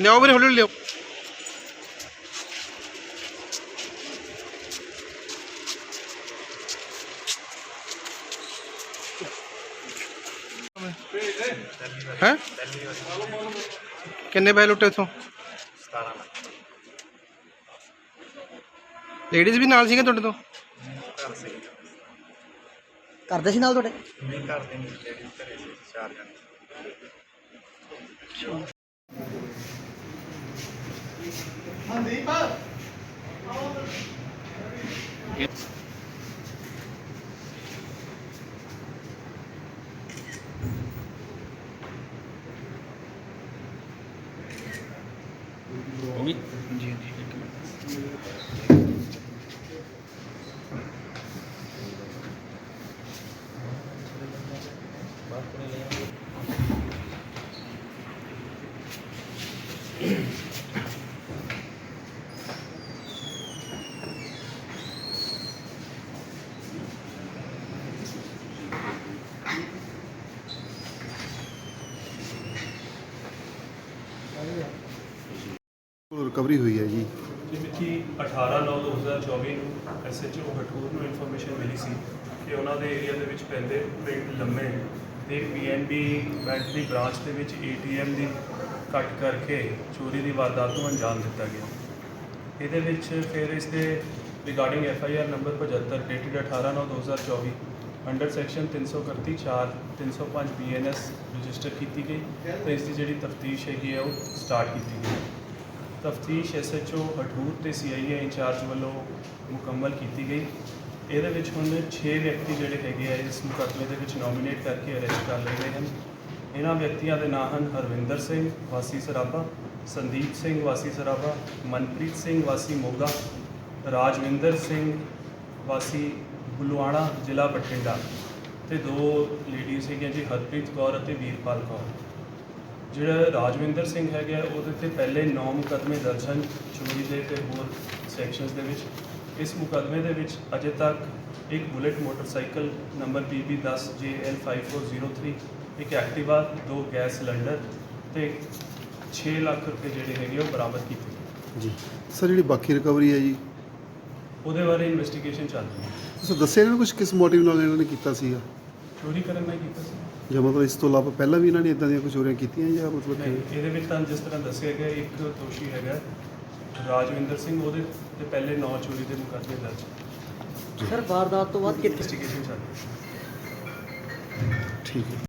നോവിന് ഉള്ളില്ലയോ ਹੈ? ਕਿੰਨੇ ਪੈਸੇ ਲੁੱਟੇ ਇਥੋਂ 17 ਲੱਖ ਲੇਡੀਜ਼ ਵੀ ਨਾਲ ਸੀਗੇ ਤੁਹਾਡੇ ਤੋਂ? ਕਰਦੇ ਸੀ ਨਾਲ ਤੁਹਾਡੇ? ਨਹੀਂ ਘਰ ਦੇ ਨਹੀਂ ਲੇਡੀਜ਼ ਘਰੇ ਸੀ ਚਾਰ ਜਣੇ। ਜੀ ਜੀ ਇੱਕ ਮਿੰਟ ਰਿਕਵਰੀ ਹੋਈ ਹੈ ਜੀ। ਜੀ ਮਿਤੀ 18/9/2024 ਨੂੰ ਐਸਐਚਓ ਹਟੂਰ ਨੂੰ ਇਨਫੋਰਮੇਸ਼ਨ ਮਿਲੀ ਸੀ ਕਿ ਉਹਨਾਂ ਦੇ ਏਰੀਆ ਦੇ ਵਿੱਚ ਪੈਂਦੇ ਪਿੰਡ ਲੰਮੇ ਦੇ ਪੀਐਨਬੀ ਬੈਂਕ ਦੀ ਬ੍ਰਾਂਚ ਦੇ ਵਿੱਚ ਏਟੀਐਮ ਦੀ ਕੱਟ ਕਰਕੇ ਚੋਰੀ ਦੀ ਵਾਰਦਾਤ ਨੂੰ ਅੰਜਾਮ ਦਿੱਤਾ ਗਿਆ। ਇਹਦੇ ਵਿੱਚ ਫਿਰ ਇਸ ਦੇ regarding F I R number 75 dated 18/9/2024 under section 331 4 305 BNS register ਕੀਤੀ ਗਈ ਤੇ ਇਸ ਦੀ ਜਿਹੜੀ ਤਫਤੀਸ਼ ਹੈਗੀ ਹੈ ਉਹ ਸਟਾਰਟ ਕੀਤੀ ਗਈ। ਤਫਤੀਸ਼ ਐਸਐਚਓ ਹਟੂਰ ਤੇ ਸੀਆਈਏ ਇੰਚਾਰਜ ਵੱਲੋਂ ਮੁਕੰਮਲ ਕੀਤੀ ਗਈ। ਇਹਦੇ ਵਿੱਚ ਹੁਣ 6 ਵਿਅਕਤੀ ਜਿਹੜੇ ਹੈਗੇ ਆ, ਇਸ ਮੁਕੱਦਮੇ ਦੇ ਵਿੱਚ ਨੋਮੀਨੇਟ ਕਰਕੇ ਅਰੈਸਟ ਕਰ ਲਏ ਗਏ ਹਨ। ਇਹਨਾਂ ਵਿਅਕਤੀਆਂ ਦੇ ਨਾਂ ਹਨ ਹਰਵਿੰਦਰ ਸਿੰਘ, ਵਾਸੀ ਸਰਾਭਾ, ਸੰਦੀਪ ਸਿੰਘ, ਵਾਸੀ ਸਰਾਭਾ, ਮਨਪ੍ਰੀਤ ਸਿੰਘ, ਵਾਸੀ ਮੋਗਾ, ਰਾਜਵਿੰਦਰ ਸਿੰਘ, ਵਾਸੀ ਬੁਲਵਾਣਾ, ਜ਼ਿਲ੍ਹਾ ਬਠਿੰਡਾ। ਤੇ ਦੋ ਲੇਡੀਜ਼ ਹੈਗੀਆਂ ਜੀ, ਹਰਪ੍ਰੀਤ ਕੌਰ ਅਤੇ ਵੀਰਪਾਲ ਕੌਰ। ਜਿਹੜਾ ਰਾਜਵਿੰਦਰ ਸਿੰਘ ਹੈਗਾ ਉਹਦੇ ਤੇ ਪਹਿਲੇ 9 ਮੁਕੱਦਮੇ ਦਰਜ ਹਨ ਚੋਰੀ ਦੇ ਤੇ ਹੋਰ ਸੈਕਸ਼ਨਸ ਦੇ ਵਿੱਚ। ਇਸ ਮੁਕੱਦਮੇ ਦੇ ਵਿੱਚ ਅਜੇ ਤੱਕ ਇੱਕ ਬੁਲੇਟ ਮੋਟਰਸਾਈਕਲ ਨੰਬਰ PB10JL5403 ਇੱਕ ਐਕਟਿਵਾ ਦੋ ਗੈਸ ਸਿਲੰਡਰ ਤੇ 6 ਲੱਖ ਰੁਪਏ ਜਿਹੜੇ ਹੈਗੇ ਉਹ ਬਰਾਮਦ ਕੀਤੇ ਗਏ। ਜੀ। ਸਰ ਜਿਹੜੀ ਬਾਕੀ ਰਿਕਵਰੀ ਹੈ ਜੀ? ਉਹਦੇ ਬਾਰੇ ਇਨਵੈਸਟੀਗੇਸ਼ਨ ਚੱਲ ਰਹੀ ਹੈ। ਤੁਸੀਂ ਦੱਸਿਆ ਇਹਨਾਂ ਨੂੰ ਕੁਝ ਕਿਸ ਮੋਟਿਵ ਨਾਲ ਇਹਨਾਂ ਨੇ ਕੀਤਾ ਸੀਗਾ? ਚੋਰੀ ਕਰਨ ਦਾ ਕੀਤਾ ਸੀ। ਜਾਂ ਮਤਲਬ ਇਸ ਤੋਂ ਇਲਾਵਾ ਪਹਿਲਾਂ ਵੀ ਇਹਨਾਂ ਨੇ ਇਦਾਂ ਦੀਆਂ ਕੁਝ ਚੋਰੀਆਂ ਕੀਤੀਆਂ ਜਾਂ ਮਤਲਬ ਨਹੀਂ ਕਿ ਇਹਦੇ ਵਿੱਚ ਤਾਂ ਜਿਸ ਤਰ੍ਹਾਂ ਦੱਸਿਆ ਗਿਆ ਇੱਕ ਦੋਸ਼ੀ ਹੈਗਾ ਰਾਜਵਿੰਦਰ ਸਿੰਘ ਉਹਦੇ ਤੇ ਪਹਿਲੇ 9 ਚੋਰੀ ਦੇ ਮੁਕੱਦਮੇ ਦਰਜ। ਸਰ ਵਾਰਦਾਤ ਤੋਂ ਬਾਅਦ ਕਿੱਥੇ? ਇਨਵੈਸਟੀਗੇਸ਼ਨ ਚੱਲ ਰਹੀ। ਹੈ ਠੀਕ ਹੈ।